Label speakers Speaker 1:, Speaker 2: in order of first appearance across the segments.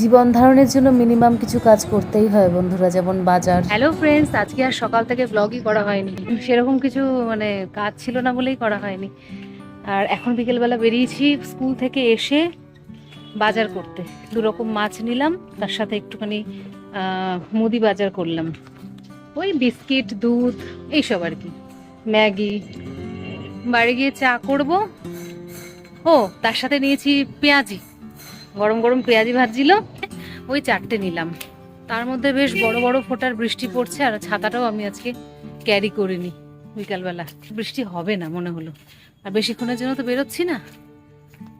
Speaker 1: জীবন ধারণের জন্য মিনিমাম কিছু কাজ করতেই হয় বন্ধুরা, যেমন বাজার।
Speaker 2: হ্যালো ফ্রেন্ডস আজকে আর সকাল থেকে ব্লগই করা হয়নি। সেরকম কিছু মানে কাজ ছিল না বলেই করা হয়নি। আর এখন বিকেলবেলা বেরিয়েছি স্কুল থেকে এসে বাজার করতে। দু রকম মাছ নিলাম, তার সাথে একটুখানি মুদি বাজার করলাম। ওই বিস্কিট, দুধ, এইসব আর কি। ম্যাগি। বাড়ি গিয়ে চা করব। ও, তার সাথে নিয়েছি পেঁয়াজি। গরম গরম পেঁয়াজি ভাজছিল, ওই চারটে নিলাম। তার মধ্যে বেশ বড় বড় ফোঁটার বৃষ্টি পড়ছে, আর ছাতাটাও আমি আজকে ক্যারি করিনি বিকালবেলা। বৃষ্টি হবে না মনে হলো। আর বেশিক্ষণের জন্য তো বেরোচ্ছি না।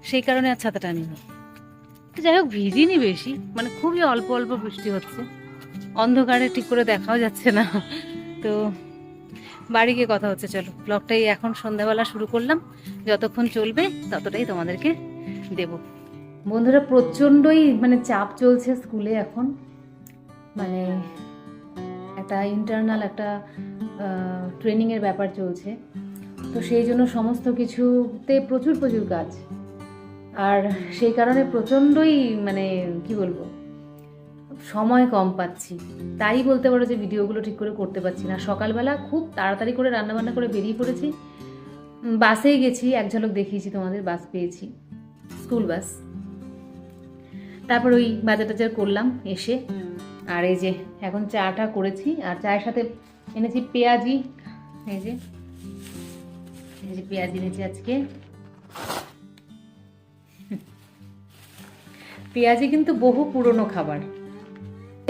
Speaker 2: সেই কারণে আর ছাতাটা নিই যাই হোক, ভিজিনি বেশি মানে খুবই অল্প অল্প বৃষ্টি হচ্ছে। অন্ধকারে ঠিক করে দেখাও যাচ্ছে না। তো বাড়ি গিয়ে কথা হচ্ছে, চলো। ব্লগটাই এখন সন্ধ্যাবেলা শুরু করলাম। যতক্ষণ চলবে ততটাই তোমাদেরকে দেব।
Speaker 1: বন্ধুরা প্রচণ্ডই মানে চাপ চলছে স্কুলে এখন। মানে একটা ইন্টারনাল একটা ট্রেনিংয়ের ব্যাপার চলছে। তো সেই জন্য সমস্ত কিছুতে প্রচুর প্রচুর কাজ। আর সেই কারণে প্রচণ্ডই মানে কি বলব, সময় কম পাচ্ছি। তাই বলতে পারো যে ভিডিওগুলো ঠিক করে করতে পারছি না। সকালবেলা খুব তাড়াতাড়ি করে রান্নাবান্না করে বেরিয়ে পড়েছি। বাসেই গেছি, এক ঝলক দেখিয়েছি তোমাদের, বাস পেয়েছি। School bus. তারপর ওই বাজার টাজার করলাম এসে। আর এই যে এখন চাটা করেছি আর চায়ের সাথে এনেছি পেঁয়াজি এই যে। এই যে পেঁয়াজি এনেছি আজকে। পেঁয়াজি কিন্তু বহু পুরনো খাবার।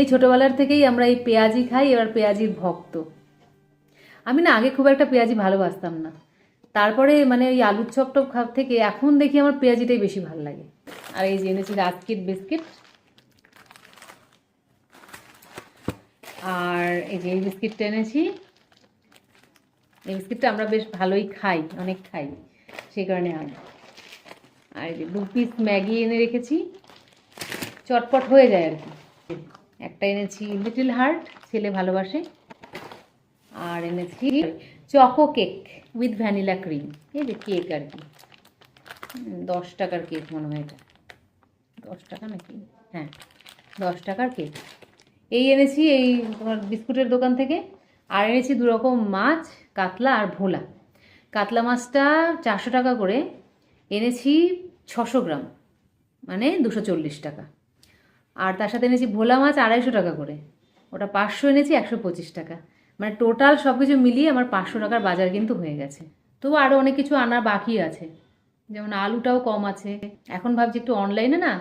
Speaker 1: এই ছোটবেলার থেকেই আমরা এই পেঁয়াজি খাই এবার পেঁয়াজির ভক্ত। আমি না আগে খুব একটা পেঁয়াজি ভালোবাসতাম না। তারপরে মানে ওই আলুর চপ টপ খাওয়ার থেকে এখন দেখি আমার পেঁয়াজিটাই বেশি ভালো লাগে। আর এই যে এনেছি রাজকিট বিস্কিট। আর এই যে এই বিস্কিটটা এনেছি। এই বিস্কিটটা আমরা বেশ ভালোই খাই, অনেক খাই, সেই কারণে আনি আর এই যে দু পিস ম্যাগি এনে রেখেছি। চটপট হয়ে যায় আর কি। একটা এনেছি লিটল হার্ট, ছেলে ভালোবাসে। আর এনেছি choco cake with vanilla cream. এই যে কেক আর কি। দশ টাকার কেক মনে হয় এটা। দশ টাকা নাকি? হ্যাঁ দশ টাকার কেক। এই এনেছি এই তোমার বিস্কুটের দোকান থেকে, আর এনেছি দু রকম মাছ, কাতলা আর ভোলা। কাতলা মাছটা চারশো টাকা করে, এনেছি ছশো গ্রাম মানে দুশো চল্লিশ টাকা। আর তার সাথে এনেছি ভোলা মাছ আড়াইশো টাকা করে, ওটা পাঁচশো এনেছি, একশো পঁচিশ টাকা। মানে টোটাল সব কিছু মিলিয়ে আমার পাঁচশো টাকার বাজার কিন্তু হয়ে গেছে। তবু আরও অনেক কিছু আনার বাকি আছে। যেমন আলুটাও কম আছে। এখন ভাবছি একটু অনলাইনে না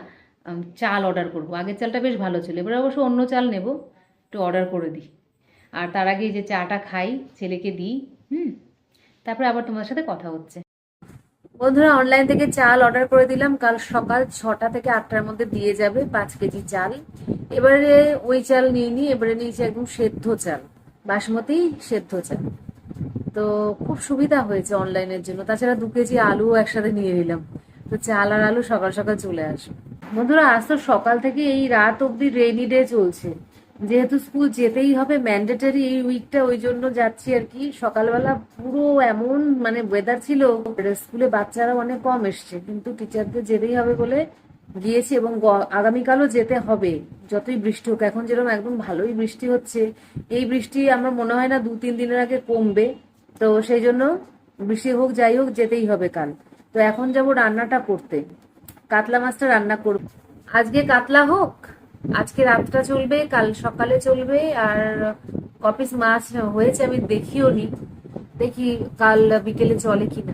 Speaker 1: চাল অর্ডার করব। আগের চালটা বেশ ভালো ছিল। এবার অবশ্য অন্য চাল নেব, একটু অর্ডার করে দিই। আর তার আগে যে চাটা খাই, ছেলেকে দিই, হুম? তারপরে আবার তোমার সাথে কথা হচ্ছে। বন্ধুরা অনলাইন থেকে চাল অর্ডার করে দিলাম। কাল সকাল ছটা থেকে আটটার মধ্যে দিয়ে যাবে পাঁচ কেজি চাল। এবারে ওই চাল নিয়ে নিই এবারে নিয়েছি একদম সেদ্ধ চাল, বাসমতি সেদ্ধ চাল। তো খুব সুবিধা হয়েছে অনলাইনের জন্য। তাছাড়া দু কেজি আলুও একসাথে নিয়ে নিলাম। তো চাল আর আলু সকাল সকাল চলে আসবে। বন্ধুরা, আজ তো সকাল থেকে এই রাত অবধি রেইনি ডে চলছে। যেহেতু স্কুল যেতেই হবে ম্যান্ডেটারি এই উইকটা ওই জন্য যাচ্ছি আর কি। সকালবেলা পুরো এমন মানে ওয়েদার ছিল স্কুলে বাচ্চারা অনেক কম এসছে, কিন্তু টিচারদের যেতেই হবে বলে গিয়েছি এবং আগামীকালও যেতে হবে। যতই বৃষ্টি হোক, এখন যেরকম একদম ভালোই বৃষ্টি হচ্ছে, এই বৃষ্টি আমার মনে হয় না দু তিন দিনের আগে কমবে। তো সেই জন্য বৃষ্টি হোক, যাই হোক, যেতেই হবে কাল। তো এখন যাব রান্নাটা করতে। কাতলা মাছটা রান্না করব। আজকে কাতলা হোক, আজকে রাতটা চলবে, কাল সকালে চলবে, আর কপিস মাছ হয়েছে, আমি দেখিও নি। দেখি কাল বিকেলে চলে কিনা।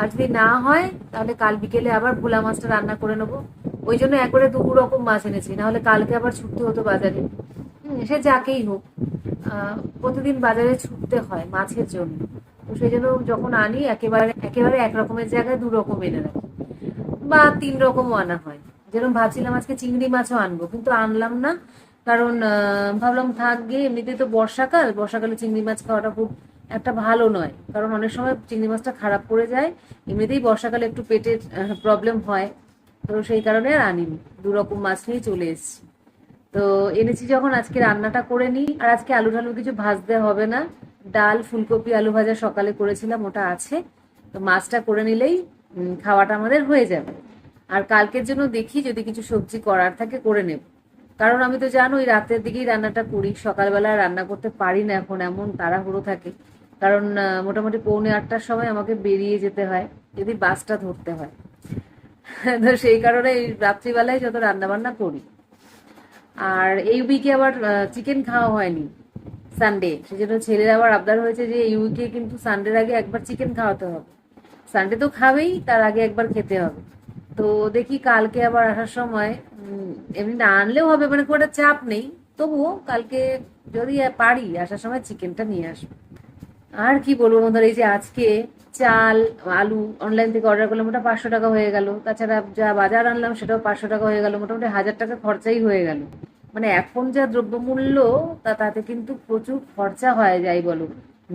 Speaker 1: আর যদি না হয়, তাহলে কাল বিকেলে আবার ভোলা মাছটা রান্না করে নেব। ওই জন্য একবারে দু রকম মাছ এনেছি, নাহলে কালকে আবার ছুটতে হতো বাজারে। সে যাকেই হোক। প্রতিদিন বাজারে ছুটতে হয় মাছের জন্য। তো সেই জন্য যখন আনি, একেবারে একেবারে এক রকমের জায়গায় দু রকম এনে রাখি। বা তিন রকমও আনা হয়। যেরকম ভাবছিলাম আজকে চিংড়ি মাছও আনব, কিন্তু আনলাম না। কারণ ভাবলাম থাক গিয়ে এমনিতে তো বর্ষাকাল। বর্ষাকালে চিংড়ি মাছ খাওয়াটা খুব একটা ভালো নয়। কারণ অনেক সময় চিংড়ি মাছটা খারাপ পড়ে যায়। এমনিতেই বর্ষাকালে একটু পেটের প্রবলেম হয়। তো সেই কারণে আর আনিনি। দু রকম মাছ নিয়ে চলে এসেছি। তো এনেছি যখন আজকে রান্নাটা করে নিই। আর আজকে আলু ঢালু কিছু ভাজতে হবে না। ডাল, ফুলকপি, আলু ভাজা সকালে করেছিলাম ওটা আছে। তো মাছটা করে নিলেই খাওয়াটা আমাদের হয়ে যাবে। আর কালকের জন্য দেখি যদি কিছু সবজি করার থাকে করে নেব।
Speaker 2: কারণ আমি তো জানো ওই রাতের দিকেই রান্নাটা করি। সকালবেলা রান্না করতে পারি না এখন এমন তাড়াহুড়ো থাকে। কারণ মোটামুটি পৌনে আটটার সময় আমাকে বেরিয়ে যেতে হয়, যদি বাসটা ধরতে হয়। তো সেই কারণে এই রাত্রিবেলায় যত রান্নাবান্না করি। আর এই উইকে আবার চিকেন খাওয়া হয়নি। সানডে সেজন্য ছেলের আবার আবদার হয়েছে যে এই উইকে কিন্তু সানডের আগে একবার চিকেন খাওয়াতে হবে। সানডে তো খাবেই, তার আগে একবার খেতে হবে। তো দেখি কালকে আবার আসার সময় এমনি না আনলেও হবে মানে খুব একটা চাপ নেই। তবুও কালকে যদি পারি, আসার সময় চিকেনটা নিয়ে আসব। আর কি বলব বন্ধুরা, এই যে আজকে চাল, আলু অনলাইন থেকে অর্ডার করলাম, ওটা পাঁচশো টাকা হয়ে গেল। তাছাড়া যা বাজার আনলাম, সেটাও পাঁচশো টাকা হয়ে গেল। মোটামুটি হাজার টাকা খরচাই হয়ে গেল। মানে এখন যা দ্রব্যমূল্য, তা তাতে কিন্তু প্রচুর খরচা হয় যাই বলো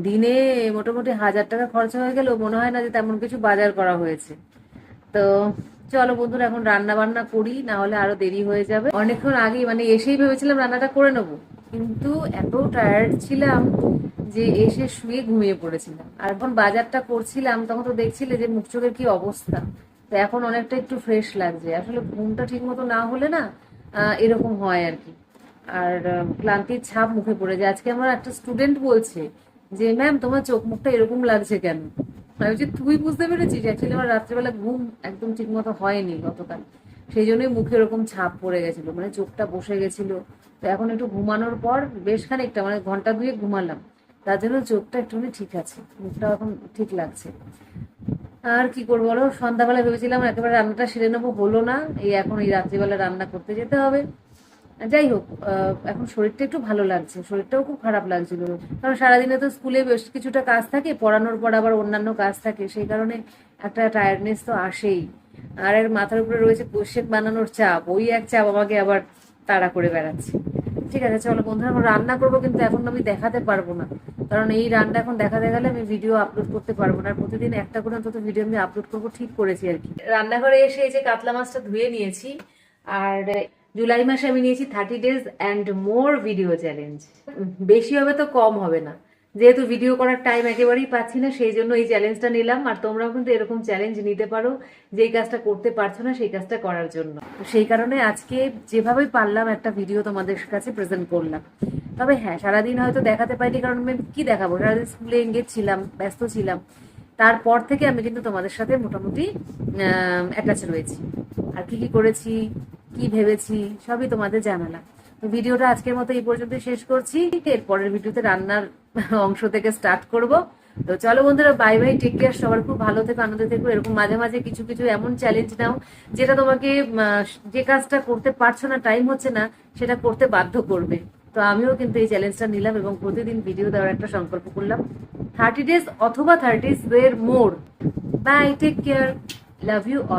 Speaker 2: দিনে মোটামুটি হাজার টাকা খরচা হয়ে গেল মনে হয় না যে তেমন কিছু বাজার করা হয়েছে। তো চলো বন্ধুরা, এখন রান্না বান্না করি না হলে আরও দেরি হয়ে যাবে। অনেকক্ষণ আগেই মানে এসেই ভেবেছিলাম রান্নাটা করে নেব, কিন্তু এত টায়ার্ড ছিলাম যে এসে শুয়ে ঘুমিয়ে পড়েছিলাম। আর এখন বাজারটা করছিলাম, তখন তো দেখছিলে যে মুখ চোখের কি অবস্থা। তো এখন অনেকটা একটু ফ্রেশ লাগছে। আসলে ঘুমটা ঠিক মতো না হলে না এরকম হয় আর কি। আর ক্লান্তির ছাপ মুখে পড়ে যায়। আজকে আমার একটা স্টুডেন্ট বলছে যে ম্যাম তোমার চোখ মুখটা এরকম লাগছে কেন? আমি বলছি, তুই বুঝতে পেরেছিস অ্যাকচুয়ালি আমার রাত্রেবেলা ঘুম একদম ঠিক মতো হয়নি গতকাল। সেই জন্যই মুখে এরকম ছাপ পড়ে গেছিল মানে চোখটা বসে গেছিল। তো এখন একটু ঘুমানোর পর বেশ খানিকটা মানে ঘণ্টা দুয়ে ঘুমালাম। তার জন্য চোখটা একটুখানি ঠিক আছে মুখটা এখন ঠিক লাগছে। আর কি করব বলো? সন্ধ্যাবেলা ভেবেছিলাম একেবারে রান্নাটা সেরে নেব, হলো না। এই এখন এই রাত্রিবেলা রান্না করতে যেতে হবে। যাই হোক এখন শরীরটা একটু ভালো লাগছে। শরীরটাও খুব খারাপ লাগছিল। কারণ সারাদিনে তো স্কুলে বেশ কিছুটা কাজ থাকে, পড়ানোর পর আবার অন্যান্য কাজ থাকে। সেই কারণে একটা টায়ার্ডনেস তো আসেই। আর এর মাথার উপরে রয়েছে কোশেক বানানোর চাপ। ওই এক চাপ আমাকে আবার তাড়া করে বেড়াচ্ছে। ঠিক আছে, চলো বন্ধুরা রান্না করব, কিন্তু এখন আমি দেখাতে পারব না। কারণ এই রান্না এখন দেখাতে গেলে আমি ভিডিও আপলোড করতে পারব না। প্রতিদিন একটা করে অন্তত ভিডিও আমি আপলোড করব, ঠিক করেছি আর কি। রান্নাঘরে এসে এই যে কাতলা মাছটা ধুয়ে নিয়েছি, আর জুলাই মাসে আমি নিয়েছি thirty days and more video challenge বেশি হবে তো কম হবে না। যেহেতু ভিডিও করার টাইম একেবারেই পাচ্ছি না, সেই জন্য এই চ্যালেঞ্জটা নিলাম। আর তোমরাও কিন্তু এরকম চ্যালেঞ্জ নিতে পারো, যেই কাজটা করতে পারছ না, সেই কাজটা করার জন্য। সেই কারণে আজকে যেভাবেই পারলাম, একটা ভিডিও তোমাদের কাছে প্রেজেন্ট করলাম। তবে হ্যাঁ সারাদিন হয়তো দেখাতে পাইনি কারণ আমি কি দেখাবো? সারাদিন স্কুলে এঙ্গেজ ছিলাম, ব্যস্ত ছিলাম। তারপর থেকে আমি কিন্তু তোমাদের সাথে মোটামুটি অ্যাটাচ রয়েছি। আর কি কি করেছি, কি ভেবেছি, সবই তোমাদের জানালাম। তো ভিডিওটা আজকের মতো এই পর্যন্ত শেষ করছি। এর পরের ভিডিওতে রান্নার অংশ থেকে স্টার্ট করব। তো চলো বন্ধুরা বাই বাই টেক কেয়ার সবার খুব ভালো থেকো, আনন্দ থেকো। এরকম মাঝে মাঝে কিছু কিছু এমন চ্যালেঞ্জ নাও, যেটা তোমাকে যে কাজটা করতে পারছ না টাইম হচ্ছে না, সেটা করতে বাধ্য করবে। তো আমিও কিন্তু এই চ্যালেঞ্জটা নিলাম এবং প্রতিদিন ভিডিও দেওয়ার একটা সংকল্প করলাম। থার্টি ডেজ অথবা থার্টি এর more bye take care love you